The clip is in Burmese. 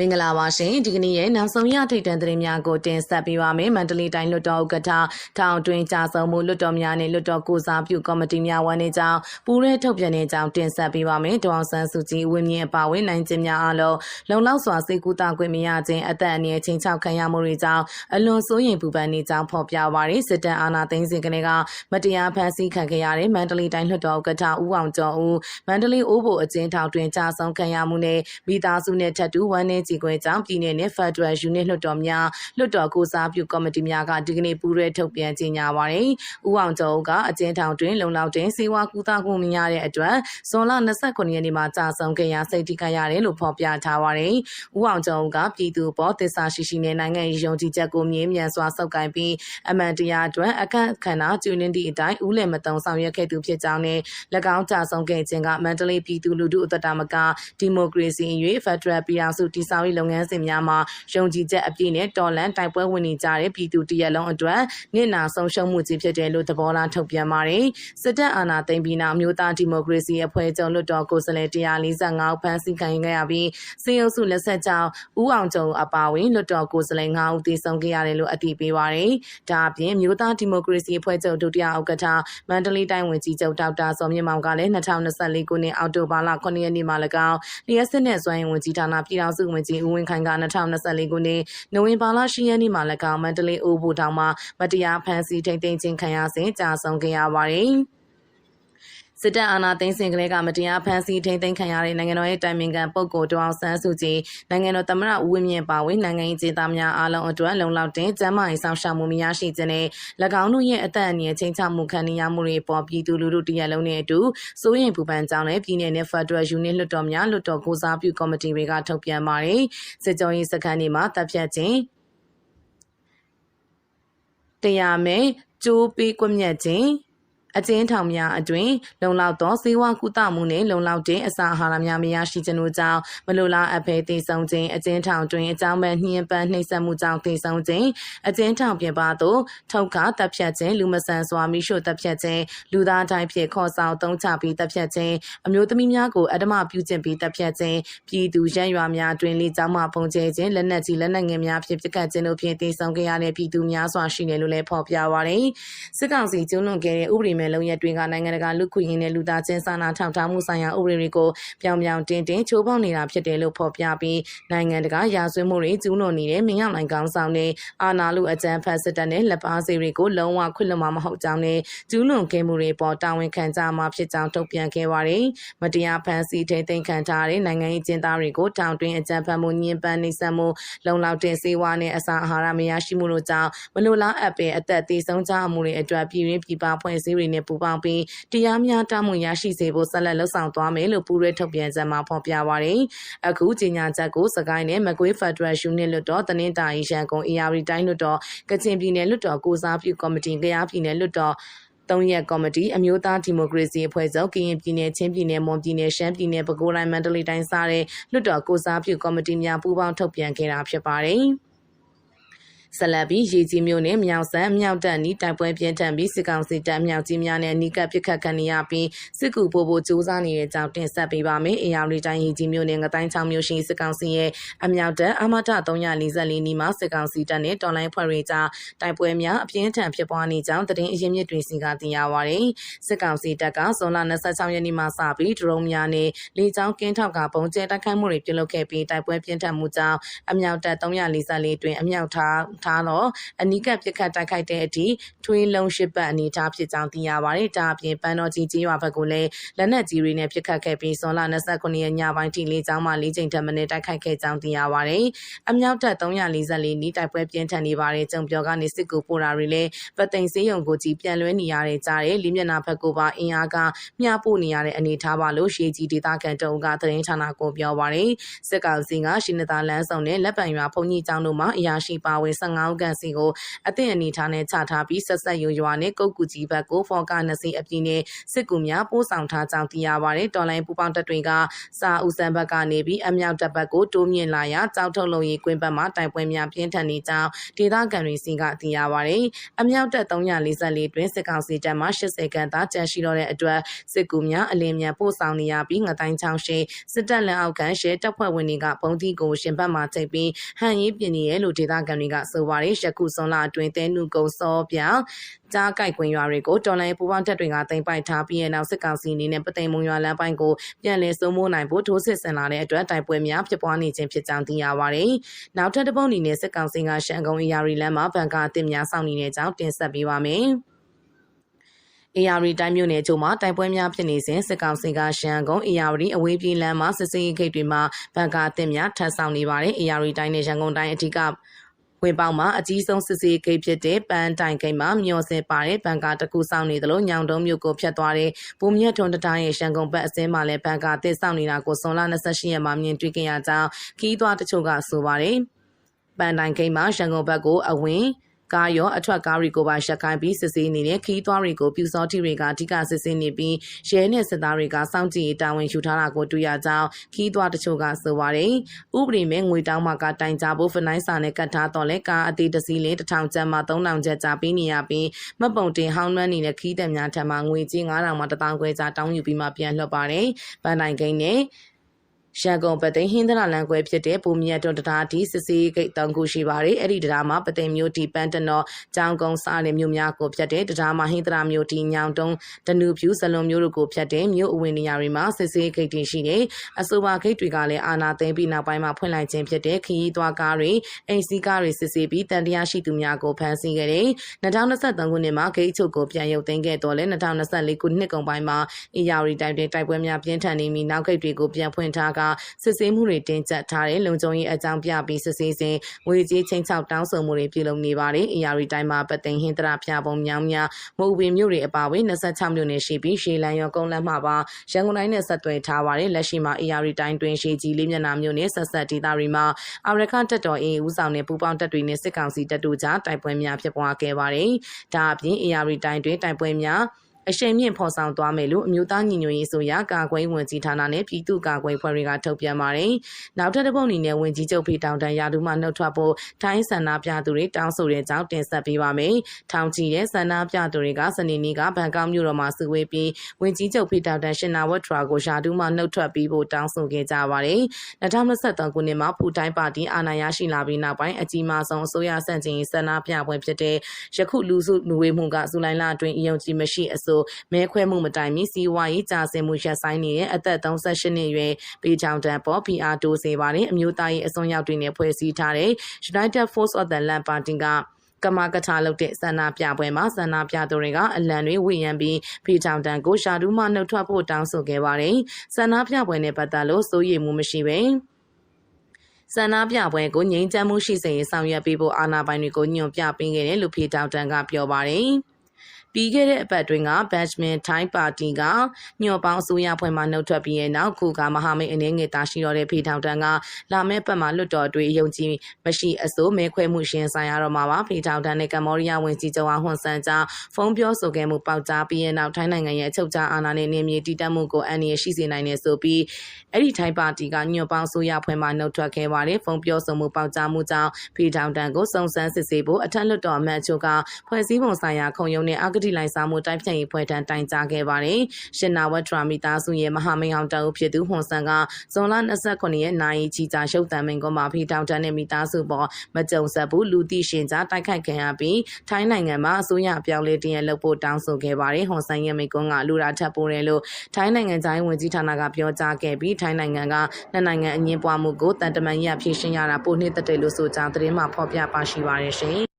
မင်္ဂလာပါရှင်ဒီကနေ့ရဲ့နောက်ဆုံးရထိတ်တန့်သတင်းများကိုတင်ဆက်ပေးပါမယ်မန္တလေးတိုင်းလွှတ်တော်ဥက္ကဋ္ဌထောင်တွင်ကြာဆုံးမှုလွှတ်တော်များနဲ့လွှတ်တော်ကိုစားပြုကော်မတီများဝန်နေကြောင်းပူးရဲထုတ်ပြန်နေကြောင်းတင်ဆက်ပေးပါမယ်ဒေါအောင်ဆန်းစုကြည်ဝင်းမြင့်အပါဝင်နိုင်ခြင်းများအားလုံးလုံလောက်စွာစိတ်ကူးတာခွင့်မရခြင်းအသက်အန္တရာယ်ချင်းချောက်ခံရမှုတွေကြောင့်အလွန်စိုးရိမ်ပူပန်နေကြောင်းဖော်ပြပါရယ်စစ်တပ်အာဏာသိမ်းစဉ်ကလေးကမတရားဖမ်းဆီးခံခဲ့ရတဲ့မန္တလေးတိုင်းလွှတ်တော်ဥက္ကဋ္ဌဦးအောင်ကျော်ဦးမန္တလေးအိုးဘိုအကျဉ်းထောင်တွင်ကြာဆုံးခံရမှုနဲ့မိသားစုနဲ့ထပ်တူဝန်နေကြည်ခွင့်ကြောင့်ပြည်내နဲ့ Federal Unit လွှတ်တော်များလွှတ်တော်ကိုစားပြုကော်မတီများကဒီကနေ့ပူးရဲထုတ်ပြန်ကြေညာပါတယ်။ဦးအောင်ကျော်ကအကျဉ်းထောင်တွင်လုံလောက်တဲ့စေဝါကူတာခွင့်မရတဲ့အတွက်ဇွန်လ29ရက်နေ့မှာကြာဆုံးခဲ့ရစိတ်ထိခိုက်ရတယ်လို့ဖော်ပြထားပါတယ်။ဦးအောင်ကျော်ကပြည်သူပေါ်တစ္ဆာရှိရှိနဲ့နိုင်ငံရေးယုံကြည်ချက်ကိုမြင်းမြန်စွာစောက်ကိုင်ပြီးအမှန်တရားအတွက်အခက်ခန္ဓာကျွနင်းသည့်အတိုင်းဦးလည်မတုံဆောင်ရွက်ခဲ့သူဖြစ်ကြောင်းနဲ့၎င်းကြာဆုံးခဲ့ခြင်းကမန္တလေးပြည်သူလူထုအသက်တာမကဒီမိုကရေစီအရေးဖက်ဒရယ်ပြည်အောင်စုတည်ဆောက်ရေးလုပ်ငန်းစဉ်များမှာယုံကြည်ချက်အပြည့်နဲ့တော်လန်တိုက်ပွဲဝင်နေကြတဲ့ပြည်သူတရက်လုံးအတွက်နစ်နာဆုံးရှုံးမှုကြီးဖြစ်တယ်လို့သဘောထားထုတ်ပြန်ပါတယ်။စစ်တပ်အာဏာသိမ်းပြီးနောက်မျိုးသားဒီမိုကရေစီအဖွဲ့ချုပ်လွှတ်တော်ကိုယ်စားလှယ်145ဦးဖမ်းဆီးခံခဲ့ရပြီးစေအုပ်စုလက်ဆက်ကြောင်းဦးအောင်ကျော်အပါအဝင်လွှတ်တော်ကိုယ်စားလှယ်9ဦးသေဆုံးခဲ့ရတယ်လို့အတည်ပြုပါတယ်။ဒါအပြင်မျိုးသားဒီမိုကရေစီအဖွဲ့ချုပ်ဒုတိယဥက္ကဋ္ဌမန္တလေးတိုင်းဝန်ကြီးချုပ်ဒေါက်တာစောမြင့်မောင်ကလည်း2024ခုနှစ်အောက်တိုဘာလ9ရက်နေ့မှာ၎င်းလျှက်စစ်နဲ့စွမ်းရင်ဝန်ကြီးဌာနပြည်ထောင်စုဝန်ကြီးဦးဝင်းခိုင်က2024ခုနှစ်နိုဝင်ဘာလ10ရက်နေ့မှာ၎င်းမန္တလေးအိုးဘူတောင်မှာမတရားဖမ်းဆီးထိန်းသိမ်းခြင်းခံရစဉ်ကြာဆုံးခဲ့ရပါတယ်။ စစ်တပ်အာဏာသိမ်းစဉ်ကလေးကမတရားဖမ်းဆီးထိန်းသိမ်းခံရတဲ့နိုင်ငံတော်ရဲ့တိုင်ပင်ခံပုဂ္ဂိုလ်ဒေါအောင်ဆန်းစုကြည်နိုင်ငံတော်သမ္မတဦးဝင်းမြင့်ပါဝင်နိုင်ငံရေးကျေးသားများအားလုံးအတွက်လုံလောက်တဲ့ကျန်းမာရေးဆောင်ရှားမှုများရှိခြင်းနဲ့၎င်းတို့ရဲ့အသက်အန္တရာယ်ချင်းချမှုခံရမှုတွေပေါ်ပြည်သူလူထုတရက်လုံးနဲ့အတူစိုးရိမ်ပူပန်ကြောင်းနဲ့ပြည်내နဲ့ Federal Unit လွှတ်တော်များလွှတ်တော်ကိုစားပြုကော်မတီတွေကထုတ်ပြန်ပါတယ်စစ်ကြောရေးစခန်းတွေမှာတပ်ဖြတ်ခြင်းတရားမဲ့ကျိုးပေးကွက်မြက်ခြင်း အကျဉ်းထောင်များအတွင်လုံလောက်သောစေဝါကုသမှုနှင့်လုံလောက်တဲ့အစာအာဟာရများမရရှိခြင်းတို့ကြောင့်မလိုလားအပ်ဘဲတည်ဆုံခြင်းအကျဉ်းထောင်တွင်အကြောင်းမဲ့နှင်းပန်းနှိမ့်ဆက်မှုကြောင့်တည်ဆုံခြင်းအကျဉ်းထောင်ပြင်ပသို့ထုတ်ခတပ်ဖြတ်ခြင်းလူမဆန်စွာမိရှို့တပ်ဖြတ်ခြင်းလူသားတိုင်းဖြင့်ခေါ်ဆောင်သုံးချပြီးတပ်ဖြတ်ခြင်းအမျိုးသမီးများကိုအဓမ္မပြုကျင့်ပြီးတပ်ဖြတ်ခြင်းပြည်သူရန်ရွာများတွင်လေကြောင်းမှပုံကျဲခြင်းလက်နက်ကြီးလက်နက်ငယ်များဖြင့်ပစ်ခတ်ခြင်းတို့ဖြင့်တည်ဆုံခဲ့ရတဲ့ပြည်သူများစွာရှိနေလို့လည်းဖော်ပြပါရယ်စစ်ကောင်စီကျူးလွန်ခဲ့တဲ့ဥပဒေမဲ့လုံရက်တွေကနိုင်ငံတကာလူခွင့်ရင်းနဲ့လူသားချင်းစာနာထောက်ထားမှုဆိုင်ရာဥပဒေတွေကိုပြောင်ပြောင်တင်းတင်းချိုးဖောက်နေတာဖြစ်တယ်လို့ဖော်ပြပြီးနိုင်ငံတကာရာဇဝတ်မှုတွေကျူးလွန်နေတဲ့မင်းအောင်လှိုင်ကောင်းဆောင်တဲ့အာဏာလူအကြမ်းဖက်စစ်တပ်နဲ့လက်ပါစီတွေကိုလုံးဝခွင့်လွှတ်မှာမဟုတ်ကြောင်းနဲ့ကျူးလွန်ခဲ့မှုတွေပေါ်တာဝန်ခံကြမှာဖြစ်ကြောင်းထုတ်ပြန်ခဲ့ပါတယ်။မတရားဖန်ဆီးထိန်းသိမ်းခံထားတဲ့နိုင်ငံရေးကျင်းသားတွေကိုတောင်တွင်းအကြမ်းဖက်မှုညှဉ်းပန်းနှိပ်စက်မှုလုံလောက်တဲ့စေဝါနဲ့အစာအာဟာရမရရှိမှုတို့ကြောင့်မလိုလားအပ်ပဲအသက်သေးဆုံးကြမှုတွေအတွက်ပြည်ရင်းပြည်ပဖွဲ့စည်းတွေနဲ့ပူးပေါင်းပြီးတရားမျှတမှုရရှိစေဖို့ဆက်လက်လှုပ်ဆောင်သွားမယ်လို့ပူးရဲထုတ်ပြန်ချက်မှာဖော်ပြပါရယ်အခုကြေညာချက်ကိုစကိုင်းနဲ့မကွေးဖက်ဒရယ်ယူနစ်လွှတ်တော်တနင်္သာရီရန်ကုန် AR တိုင်းလွှတ်တော်ကချင်ပြည်နယ်လွှတ်တော်ကိုစားပြုကော်မတီကရားပြည်နယ်လွှတ်တော်သုံးရက်ကော်မတီအမျိုးသားဒီမိုကရေစီအဖွဲ့ချုပ်ကရင်ပြည်နယ်ချင်းပြည်နယ်မွန်ပြည်နယ်ရှမ်းပြည်နယ်ပဲခူးတိုင်းမန္တလေးတိုင်းစတဲ့လွှတ်တော်ကိုစားပြုကော်မတီများပူးပေါင်းထုတ်ပြန်ခဲ့တာဖြစ်ပါတယ်။ ဆက်လက်ပြီးရေကြီးမြို့နယ်မြောက်ဆန်းမြောက်တက်နီးတိုက်ပွဲပြင်းထန်ပြီးစစ်ကောင်စီတပ်မြောက်ကြီးများနဲ့နီးကပ်ပစ်ခတ်ခံရပြီးစစ်ကူပို့ဖို့ကြိုးစားနေတဲ့ကြောင်းတင်ဆက်ပေးပါမယ်။အေယာရီတိုင်းရေကြီးမြို့နယ်ငတိုင်းချောင်းမြို့ရှိစစ်ကောင်စီရဲ့အမြောက်တပ်အမထ344နီးမှာစစ်ကောင်စီတပ်နဲ့တော်လိုင်းဖွဲ့တွေကြားတိုက်ပွဲများအပြင်းထန်ဖြစ်ပွားနေကြောင်းသတင်းအရင်းမြစ်တွေစီကသိရပါရယ်။စစ်ကောင်စီတပ်ကဇွန်လ26ရက်နေ့မှာစပြီးဒရုန်းများနဲ့လေကြောင်းကင်းထောက်ကပုံကျဲတိုက်ခိုက်မှုတွေပြုလုပ်ခဲ့ပြီးတိုက်ပွဲပြင်းထန်မှုကြောင့်အမြောက်တပ်344တွင်အမြောက်ထားထားတော့အနီးကပ်ပစ်ခတ်တိုက်ခိုက်တဲ့အထိထွေးလုံးရှိပတ်အနေထားဖြစ်ကြောင်းသိရပါတယ်။ဒါအပြင်ပန်းတော်ကြီးကျေးရွာဘက်ကလည်းလက်နက်ကြီးတွေနဲ့ပစ်ခတ်ခဲ့ပြီးဇွန်လ29ရက်ညပိုင်းထိလေးကျောင်းမှလေးချိန်ထပ်မံတိုက်ခိုက်ခဲ့ကြောင်းသိရပါတယ်။အမြောက်တပ်344နီးတိုက်ပွဲပြင်းထန်နေပါတယ်။ကျုံပြောကနေစစ်ကူပို့တာတွေလည်းပသိမ်စေးရုံကိုကြီးပြန်လွှဲနေရတဲ့ကြားတဲ့လေးမျက်နှာဘက်ကိုပါအင်အားကမျှပို့နေရတဲ့အနေထားပါလို့ရှေးကြီးဒေသခံတုံးကသတင်းဌာနကိုပြောပါတယ်။စစ်ကောင်စီကရှိနသာလန်းဆောင်နဲ့လက်ပံရွာဘုံကြီးကျောင်းတို့မှာအရာရှိပါဝင်15ဦးခန့်စီကိုအသင့်အနေထားနဲ့ချထားပြီးဆက်ဆက်ရွရွာနဲ့ကုတ်ကူကြီးဘက်ကိုဖော်ကာနစီအပြင်းနဲ့စစ်ကူများပို့ဆောင်ထားကြောင်းသိရပါတယ်။တော်လိုင်းပူပေါင်းတပ်တွေကစာဦးစံဘက်ကနေပြီးအမြောက်တပ်ဘက်ကိုတိုးမြင့်လာရာကြောက်ထုတ်လုံရေးကွင်းဘက်မှာတိုင်ပွဲများပြင်းထန်နေကြောင်းဒေသခံတွေစီကသိရပါတယ်။အမြောက်တပ်344တွင်စစ်ကောင်စီတပ်မှ80ခန့်သာကျန်ရှိတော့တဲ့အတွက်စစ်ကူများအလင်းမြန်ပို့ဆောင်နေရပြီးငတိုင်းချောင်းရှိစစ်တပ်လက်အောက်ခံရှဲတပ်ဖွဲ့ဝင်တွေကပုံတီကိုရှင်ဘက်မှချိန်ပြီးဟန်ရေးပြင်နေရလို့ဒေသခံတွေကဆိုပါတယ်။ယခုစွန်လာအတွင်းတဲနုကုံစောပြောင်ကြားကြိုက်ကွင်းရွာတွေကိုတော်လိုင်းပူပေါင်းတပ်တွေကတင်ပိုက်ထားပြီးတဲ့နောက်စစ်ကောင်စီအနေနဲ့ပသိမ်မုံရွာလမ်းပိုင်းကိုပြန်လည်စိုးမိုးနိုင်ဖို့ထိုးစစ်ဆင်လာတဲ့အတွက်တိုက်ပွဲများဖြစ်ပွားနေခြင်းဖြစ်ကြောင်းသိရပါတယ်။နောက်ထပ်တစ်ပုတ်အနေနဲ့စစ်ကောင်စီကရှန်ကုန်းအရာရီလမ်းမှာဗန်ကာအသစ်များစောင့်နေတဲ့ကြောင်းတင်ဆက်ပေးပါမယ်။ AR တိုင်းမြို့နယ်ချို့မှာတိုင်ပွဲများဖြစ်နေစဉ်စစ်ကောင်စီကရှမ်းကုန်း AR အဝေးပြေးလမ်းမှာစစ်စေးဂိတ်တွေမှာဘန်ကာအသစ်များထပ်ဆောင်နေပါတယ် AR တိုင်းနဲ့ရန်ကုန်တိုင်းအထက်က ဝင်ပေါက်မှာအကြီးဆုံးစစ်စေးဂိတ်ဖြစ်တဲ့ပန်းတိုင်ဂိတ်မှာမျောစင်ပါတဲ့ဘန်ကာတစ်ခုစောင့်နေသလိုညောင်တုံးမြို့ကိုဖျက်သွားတဲ့ဘူမြတ်ထွန်းတတိုင်းရဲ့ရန်ကုန်ဘက်အစင်းမှာလည်းဘန်ကာတစ်စောင့်နေတာကိုစွန်လ28ရက်မှာမြင်တွေ့ကြရကြောင်းခီးသွွားတချို့ကဆိုပါတယ်ပန်းတိုင်ဂိတ်မှာရန်ကုန်ဘက်ကိုအဝင် ကားရောအထွက်ကားတွေကိုပါရှက်ခိုင်းပြီးစစ်ဆေးနေတဲ့ခီးသွွားတွေကိုပြူစောတိတွေကအဓိကစစ်ဆေးနေပြီးရဲနဲ့စစ်သားတွေကစောင့်ကြည့်ရေးတာဝန်ယူထားတာကိုတွေ့ရကြောင်းခီးသွွားတချို့ကဆိုပါတယ်။ဥပဒေမဲ့ငွေတောင်းမှကတိုင်ကြဖို့ဖနိုင်းစာနဲ့ကတ်ထားတော့လဲကားအသေးတစ်စီးလင်းတစ်ထောင်ကျပ်မှ3000ကျပ်ကြာပေးနေရပြီးမပုံတင်ဟောင်းနှွမ်းနေတဲ့ခီးတက်များထံမှငွေကြီး9000မှ1000ခွဲကြာတောင်းယူပြီးမှပြန်လွှတ်ပါတယ်။ပန်းတိုင်ကိန်းနဲ့ ရန်ကုန်ပသိမ်ဟင်းသရလန်ကွဲဖြစ်တဲ့ဘူမြတ်တွန်တရားဒီစစ်စီဂိတ်တောင်ခုရှိပါတယ်အဲ့ဒီတရားမှာပသိမ်မျိုးဒီပန်းတနော်ကြောင်ကုန်းစားတဲ့မြို့များကိုဖြတ်တဲ့တရားမှာဟင်းသရမျိုးဒီညောင်တုံးတနူဖြူဇလွန်မျိုးတို့ကိုဖြတ်တဲ့မြို့အဝင်နေရာတွေမှာစစ်စီဂိတ်တွေရှိတယ်အဆိုပါဂိတ်တွေကလည်းအာနာသိမ့်ပြီးနောက်ပိုင်းမှာဖွင့်လိုက်ခြင်းဖြစ်တဲ့ခရီးသွားကားတွေအိမ်စီးကားတွေစစ်ဆေးပြီးတန်တရားရှိသူများကိုဖမ်းဆီးခဲ့တယ်2023ခုနှစ်မှာဂိတ်ချုပ်ကိုပြန်ရုပ်သိမ်းခဲ့တော့လဲ2024ခုနှစ်ကုန်ပိုင်းမှာအေယာရီတိုက်တဲ့တိုက်ပွဲများပြင်းထန်နေပြီးနောက်ဂိတ်တွေကိုပြန်ဖွင့်ထားကစစ်ဆေးမှုတွေတင်ကြပ်ထားတဲ့လုံခြုံရေးအကြောင်းပြပြီးစစ်ဆေးစဉ်ငွေကြေးချင်းချောက်တောင်းဆိုမှုတွေပြုလုပ်နေပါတယ်။ AR တိုင်းမှာပသိမ်ဟင်္ဒရာဖျားပုံမြောင်းများမုတ်ပင်မြို့တွေအပါအဝင်26မြို့နယ်ရှိပြီးရှေလန်ရောကုန်းလမ်းမှာပါရန်ကုန်တိုင်းနဲ့ဆက်သွယ်ထားပါတယ်။လက်ရှိမှာ AR တိုင်းတွင်ရှေကြီးလေးမျက်နှာမြို့နယ်ဆက်ဆက်ဒေသတွေမှာအာရခတက်တော်အေးဦးဆောင်တဲ့ပူပေါင်းတပ်တွေနဲ့စစ်ကောင်စီတပ်တို့ကြားတိုက်ပွဲများဖြစ်ပွားခဲ့ပါတယ်။ဒါအပြင် AR တိုင်းတွင်တိုက်ပွဲများ အရှိန်မြင့်ဖော်ဆောင်သွားမယ်လို့အမျိုးသားညီညွတ်ရေးဆိုရကာကွယ်ဝင်ကြီးဌာနနဲ့ပြည်သူ့ကာကွယ်ဖွဲ့တွေကထုတ်ပြန်ပါတယ်။နောက်ထပ်တစ်ပုတ်အနေနဲ့ဝင်ကြီးချုပ်ဖေတောင်တန်ရာထူးမှနှုတ်ထွက်ဖို့ထိုင်းဆန္ဒပြသူတွေတောင်းဆိုတဲ့ကြောင်းတင်ဆက်ပေးပါမယ်။ထောင်ချီတဲ့ဆန္ဒပြသူတွေကစနေနေ့ကဘန်ကောက်မြို့တော်မှာစုဝေးပြီးဝင်ကြီးချုပ်ဖေတောင်တန်ရှင်နာဝတ်ထရာကိုရာထူးမှနှုတ်ထွက်ပြီးဖို့တောင်းဆိုခဲ့ကြပါတယ်။2023ခုနှစ်မှာဖူတိုင်းပါတီအာဏာရရှိလာပြီးနောက်ပိုင်းအကြီးမားဆုံးအစိုးရဆန့်ကျင်ရေးဆန္ဒပြပွဲဖြစ်တဲ့ယခုလူစုလူဝေးမှုကဇူလိုင်လအတွင်းအယုံကြည်မရှိအဆိုမဲခွဲမှုမတိုင်မီစီဝါရေးကြာစင်မှုရပ်ဆိုင်းနေတဲ့အသက်38နှစ်အရွယ်ပေချောင်တန်ပေါ် PR တိုးစေပါတယ်အမျိုးသားရေးအစွန်းရောက်တွေနဲ့ဖွဲ့စည်းထားတဲ့ United Force of the Land Party ကကမကထာလုပ်တဲ့ဆန္ဒပြပွဲမှာဆန္ဒပြသူတွေကအလံတွေဝေယံပြီးဖီထောင်တန်ကိုရှာဒူးမှနှုတ်ထွက်ဖို့တောင်းဆိုခဲ့ပါတယ်။ဆန္ဒပြပွဲနဲ့ပတ်သက်လို့စိုးရိမ်မှုမရှိပဲဆန္ဒပြပွဲကိုငြိမ်းချမ်းမှုရှိစေရေးဆောင်ရွက်ပေးဖို့အာဏာပိုင်တွေကိုညွှန်ပြပေးခဲ့တယ်လို့ဖီတောင်တန်ကပြောပါတယ်။ ပြီးခဲ့တဲ့အပတ်တွင်က Batchman Thai Party ကညှော်ပေါင်းအစိုးရဖွဲ့မှနှုတ်ထွက်ပြီးတဲ့နောက်ခုကမဟာမိတ်အနေငယ်တာရှိတော်တဲ့ဖေထောင်တန်းကလာမယ့်ပတ်မှာလွတ်တော်တွေယုံကြည်မရှိအစိုးမဲခွဲမှုရှင်ဆိုင်ရတော့မှာပါဖေထောင်တန်းနဲ့ကမ္ဘောဒီးယားဝန်ကြီးချုပ်အောင်ဟွန်ဆန်ကြားဖုန်းပြောဆိုခဲ့မှုပေါက်ကြားပြီးတဲ့နောက်ထိုင်းနိုင်ငံရဲ့အချုပ်အခြာအာဏာနဲ့နေမြေတည်တတ်မှုကိုအန်ရရှိစေနိုင်တယ်ဆိုပြီးအဲ့ဒီထိုင်းပါတီကညှော်ပေါင်းအစိုးရဖွဲ့မှနှုတ်ထွက်ခဲ့ပါတယ်ဖုန်းပြောဆိုမှုပေါက်ကြားမှုကြောင့်ဖေထောင်တန်းကိုစုံစမ်းစစ်ဆေးဖို့အထက်လွှတ်တော်အမတ်ချုပ်ကဖွဲ့စည်းပုံဆိုင်ရာခုံရုံးနဲ့အဂတိလိုက်စားမှုတိုက်ဖြတ်ရေးဖွဲ့ထံတိုင်ကြားခဲ့ပါတယ်။ရှင်နာဝတ်ထရာမီသားစုရဲ့မဟာမိတ်ဟောင်တအုပ်ဖြစ်သူဟွန်ဆန်ကဇွန်လ29ရက်နိုင်ချီကြာရှုပ်တံမင်ကွန်မှာဖီထောင်တန်းနဲ့မိသားစုပေါ်မကြုံဆက်ဘူးလူသိရှင်ကြားတိုက်ခိုက်ခံရပြီးထိုင်းနိုင်ငံမှာအစိုးရအပြောင်းလဲတရလုပ်ဖို့တောင်းဆိုခဲ့ပါတယ်။ဟွန်ဆန်ရဲ့မိကွန်ကလူရာထပ်ပိုးတယ်လို့ထိုင်းနိုင်ငံသားဝင်ကြီးဌာနကပြောကြားခဲ့ပြီးထိုင်းနိုင်ငံကနှစ်နိုင်ငံအငင်းပွားမှုကိုတန်တမန်ရဖြည့်ရှင်းရတာပိုနှစ်သက်တယ်လို့ဆိုကြောင်းသတင်းမှဖော်ပြပါရှိပါတယ်ရှင်။